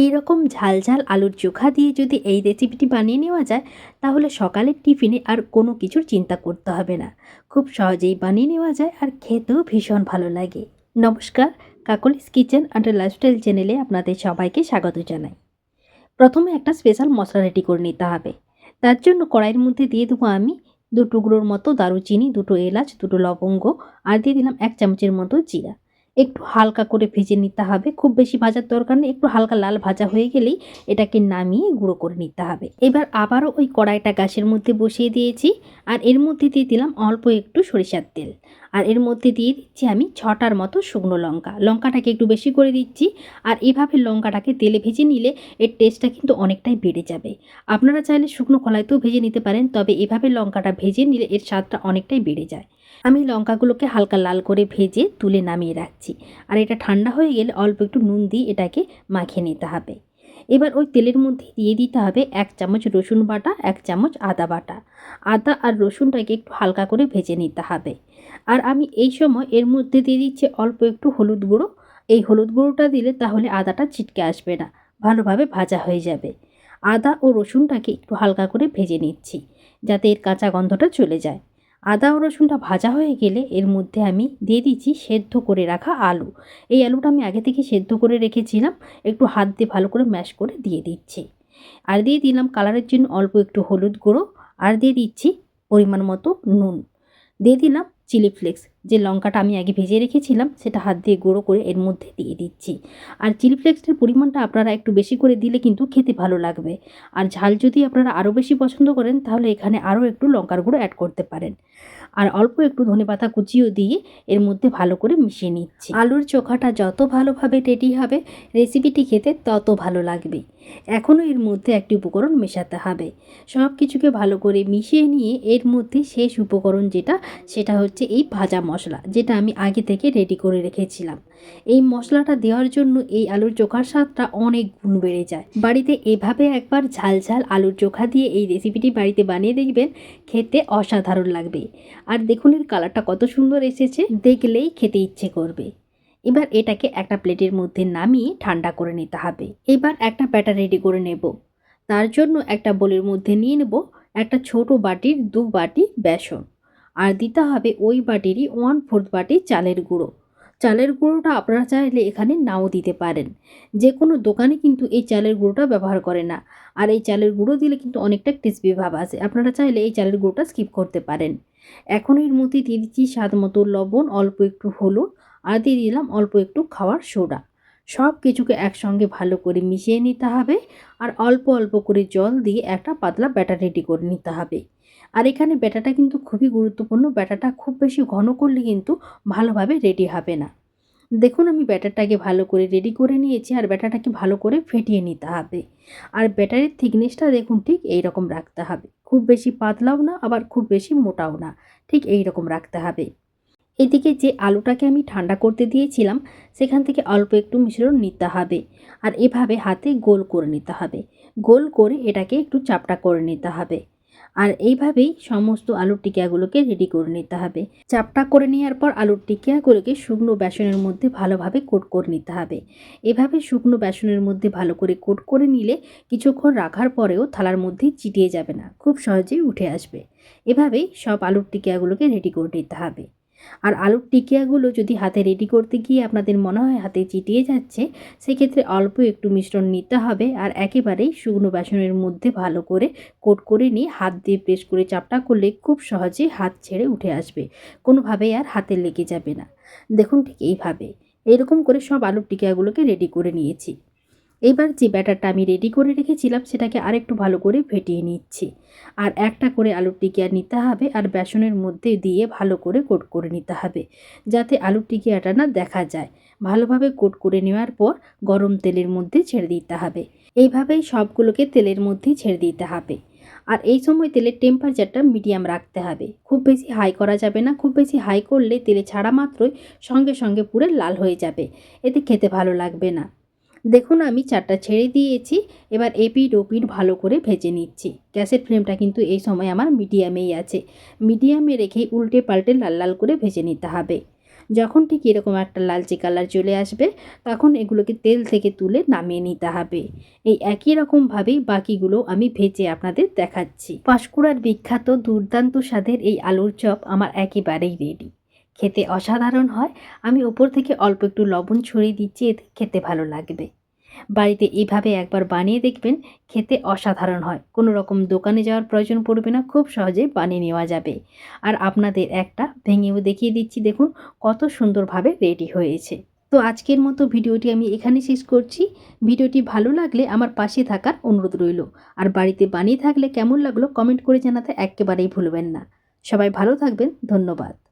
এই রকম ঝাল ঝাল আলুর চোখা দিয়ে যদি এই রেসিপিটি বানিয়ে নেওয়া যায়, তাহলে সকালের টিফিনে আর কোনো কিছুর চিন্তা করতে হবে না। খুব সহজেই বানিয়ে নেওয়া যায় আর খেতেও ভীষণ ভালো লাগে। নমস্কার, কাকলিস কিচেন অ্যান্ড লাইফস্টাইল চ্যানেলে আপনাদের সবাইকে স্বাগত জানাই। প্রথমে একটা স্পেশাল মশলা রেডি করে নিতে হবে। তার জন্য কড়াইয়ের মধ্যে দিয়ে দেবো আমি দু টুকরোর মতো দারুচিনি, দুটো এলাচ, দুটো লবঙ্গ, আর দিয়ে দিলাম এক চামচের মতো জিরা। একটু হালকা করে ভেজে নিতে হবে। খুব বেশি ভাজার দরকার নেই, একটু হালকা লাল ভাজা হয়ে গেলেই এটাকে নামিয়ে গুঁড়ো করে নিতে হবে। এবার আবারও ওই কড়াইটা গাছের মধ্যে বসিয়ে দিয়েছি আর এর মধ্যে দিয়ে দিলাম অল্প একটু সরিষার তেল। আর এর মধ্যে দিয়ে দিচ্ছি আমি ছটার মতো শুকনো লঙ্কা। লঙ্কাটাকে একটু বেশি করে দিচ্ছি আর এভাবে লঙ্কাটাকে তেলে ভেজে নিলে এর টেস্টটা কিন্তু অনেকটাই বেড়ে যাবে। আপনারা চাইলে শুকনো কলাইতেও ভেজে নিতে পারেন, তবে এভাবে লঙ্কাটা ভেজে নিলে এর স্বাদটা অনেকটাই বেড়ে যায়। আমি লঙ্কাগুলোকে হালকা লাল করে ভেজে তুলে নামিয়ে রাখছি। আর এটা ঠান্ডা হয়ে গেলে অল্প একটু নুন দিয়ে এটাকে মাখিয়ে নিতে হবে। এবার ওই তেলের মধ্যে দিয়ে দিতে হবে এক চামচ রসুন বাটা, এক চামচ আদা বাটা। আদা আর রসুনটাকে একটু হালকা করে ভেজে নিতে হবে। আর আমি এই সময় এর মধ্যে দিয়ে দিচ্ছি অল্প একটু হলুদ গুঁড়ো। এই হলুদ গুঁড়োটা দিলে তাহলে আদাটা ছিটকে আসবে না, ভালোভাবে ভাজা হয়ে যাবে। আদা ও রসুনটাকে একটু হালকা করে ভেজে নিচ্ছি, যাতে এর কাঁচা গন্ধটা চলে যায়। আদা ও রসুনটা ভাজা হয়ে গেলে এর মধ্যে আমি দিয়ে দিচ্ছি সেদ্ধ করে রাখা আলু। এই আলুটা আমি আগে থেকে সেদ্ধ করে রেখেছিলাম, একটু হাত দিয়ে ভালো করে ম্যাশ করে দিয়ে দিচ্ছি। আর দিয়ে দিলাম কালারের জন্য অল্প একটু হলুদ গুঁড়ো, আর দিয়ে দিচ্ছি পরিমাণ মতো নুন। দিয়ে দিলাম চিলি ফ্লেক্স। যে লঙ্কাটা আমি আগে ভেজে রেখেছিলাম, সেটা হাত দিয়ে গুঁড়ো করে এর মধ্যে দিয়ে দিচ্ছি। আর চিলি ফ্লেক্সের পরিমাণটা আপনারা একটু বেশি করে দিলে কিন্তু খেতে ভালো লাগবে। আর ঝাল যদি আপনারা আরও বেশি পছন্দ করেন, তাহলে এখানে আরও একটু লঙ্কার গুঁড়ো অ্যাড করতে পারেন। আর অল্প একটু ধনেপাতা কুচিও দিয়ে এর মধ্যে ভালো করে মিশিয়ে নিচ্ছি। আলুর চোখাটা যত ভালোভাবে রেডি হবে রেসিপিটি খেতে তত ভালো লাগবে। এখনও এর মধ্যে একটি উপকরণ মেশাতে হবে। সব কিছুকে ভালো করে মিশিয়ে নিয়ে এর মধ্যে শেষ উপকরণ যেটা, সেটা হচ্ছে এই ভাজা মশলা, যেটা আমি আগে থেকে রেডি করে রেখেছিলাম। এই মশলাটা দেওয়ার জন্য এই আলুর চোখার স্বাদটা অনেক গুণ বেড়ে যায়। বাড়িতে এভাবে একবার ঝাল ঝাল আলুর চোখা দিয়ে এই রেসিপিটি বাড়িতে বানিয়ে দেখবেন, খেতে অসাধারণ লাগবে। আর দেখুন এর কালারটা কত সুন্দর এসেছে, দেখলেই খেতে ইচ্ছে করবে। এবার এটাকে একটা প্লেটের মধ্যে নামিয়ে ঠান্ডা করে নিতে হবে। এবার একটা ব্যাটার রেডি করে নেব। তার জন্য একটা বোলের মধ্যে নিয়ে নেব একটা ছোট বাটির দু বাটি বেসন। আর দিতে হবে ওই বাটিরই ওয়ান ফোর্থ বাটি চালের গুঁড়ো। চালের গুঁড়োটা আপনারা চাইলে এখানে নাও দিতে পারেন। যে কোনো দোকানে কিন্তু এই চালের গুঁড়োটা ব্যবহার করে না। আর এই চালের গুঁড়ো দিলে কিন্তু অনেকটা ক্রিসপি ভাব আসে। আপনারা চাইলে এই চালের গুঁড়োটা স্কিপ করতে পারেন। এখন এর মধ্যে দিয়ে দিচ্ছি স্বাদ মতো লবণ, অল্প একটু হলুদ আর দিয়ে দিলাম অল্প একটু খাওয়ার সোডা। সব কিছুকে একসঙ্গে ভালো করে মিশিয়ে নিতে হবে আর অল্প অল্প করে জল দিয়ে একটা পাতলা ব্যাটার রেডি করে নিতে হবে। আর এখানে ব্যাটাটা কিন্তু খুবই গুরুত্বপূর্ণ, ব্যাটাটা খুব বেশি ঘন করলে কিন্তু ভালোভাবে রেডি হবে না। দেখুন আমি ব্যাটারটাকে ভালো করে রেডি করে নিয়েছি আর ব্যাটারটাকে ভালো করে ফেটিয়ে নিতে হবে। আর ব্যাটারের থিকনেসটা দেখুন ঠিক এই রকম রাখতে হবে। খুব বেশি পাতলাও না, আবার খুব বেশি মোটাও না, ঠিক এই রকম রাখতে হবে। এদিকে যে আলুটাকে আমি ঠান্ডা করতে দিয়েছিলাম, সেখান থেকে অল্প একটু মিশ্রণ নিতে হবে আর এভাবে হাতে গোল করে নিতে হবে। গোল করে এটাকে একটু চাপটা করে নিতে হবে। আর এইভাবেই সমস্ত আলুর টিকিয়াগুলোকে রেডি করে নিতে হবে। চাপটা করে নেওয়ার পর আলুর টিকিয়াগুলোকে শুকনো বেসনের মধ্যে ভালোভাবে কোট করে নিতে হবে। এভাবে শুকনো বেসনের মধ্যে ভালো করে কোট করে নিলে কিছুক্ষণ রাখার পরেও থালার মধ্যে চিটিয়ে যাবে না, খুব সহজেই উঠে আসবে। এভাবেই সব আলুর টিকিয়াগুলোকে রেডি করে নিতে হবে। আর আলুর টিকিয়াগুলো যদি হাতে রেডি করতে গিয়ে আপনাদের মনে হয় হাতে চিটিয়ে যাচ্ছে, সেক্ষেত্রে অল্প একটু মিশ্রণ নিতে হবে আর একেবারেই শুকনো বেসনের মধ্যে ভালো করে কোট করে নিয়ে হাত দিয়ে প্রেস করে চাপটা করলে খুব সহজেই হাত ছেড়ে উঠে আসবে। কোনোভাবেই আর হাতে লেগে যাবে না। দেখুন ঠিক এইভাবে। এরকম করে সব আলুর টিকিয়াগুলোকে রেডি করে নিয়েছি। এবার যে ব্যাটারটা আমি রেডি করে রেখেছিলাম, সেটাকে আরেকটু ভালো করে ফেটিয়ে নিচ্ছি। আর একটা করে আলুর টিকিয়া নিতে হবে আর বেসনের মধ্যে দিয়ে ভালো করে কোট করে নিতে হবে, যাতে আলুর টিকিয়াটা না দেখা যায়। ভালোভাবে কোট করে নেওয়ার পর গরম তেলের মধ্যে ছেড়ে দিতে হবে। এইভাবেই সবগুলোকে তেলের মধ্যেই ছেড়ে দিতে হবে। আর এই সময় তেলের টেম্পারেচারটা মিডিয়াম রাখতে হবে। খুব বেশি হাই করা যাবে না, খুব বেশি হাই করলে তেলে ছাড়া মাত্রই সঙ্গে সঙ্গে পুরে লাল হয়ে যাবে। এতে খেতে ভালো লাগবে না। দেখুন আমি চারটা ছেড়ে দিয়েছি, এবার এপিড ওপিড ভালো করে ভেজে নিচ্ছি। গ্যাসের ফ্লেমটা কিন্তু এই সময় আমার মিডিয়ামেই আছে। মিডিয়ামে রেখে উল্টে পাল্টে লাল লাল করে ভেজে নিতে হবে। যখন ঠিক এরকম একটা লালচে কালার চলে আসবে, তখন এগুলোকে তেল থেকে তুলে নামিয়ে নিতে হবে। এই একই রকমভাবেই বাকিগুলো আমি ভেজে আপনাদের দেখাচ্ছি। পাঁশকুড়ার বিখ্যাত দুর্দান্ত স্বাদের এই আলুর চপ আমার একেবারেই রেডি খেতে অসাধারণ হয়। আমি ওপর থেকে অল্প একটু লবণ ছড়িয়ে দিচ্ছি, এতে খেতে ভালো লাগবে। বাড়িতে এইভাবে একবার বানিয়ে দেখবেন, খেতে অসাধারণ হয়। কোনো রকম দোকানে যাওয়ার প্রয়োজন পড়বে না, খুব সহজেই বানিয়ে নেওয়া যাবে। আর আপনাদের একটা ভেঙেও দেখিয়ে দিচ্ছি, দেখুন কত সুন্দরভাবে রেডি হয়েছে। তো আজকের মতো ভিডিওটি আমি এখানে শেষ করছি। ভিডিওটি ভালো লাগলে আমার পাশে থাকার অনুরোধ রইল। আর বাড়িতে বানিয়ে থাকলে কেমন লাগল কমেন্ট করে জানাতে একেবারেই ভুলবেন না। সবাই ভালো থাকবেন, ধন্যবাদ।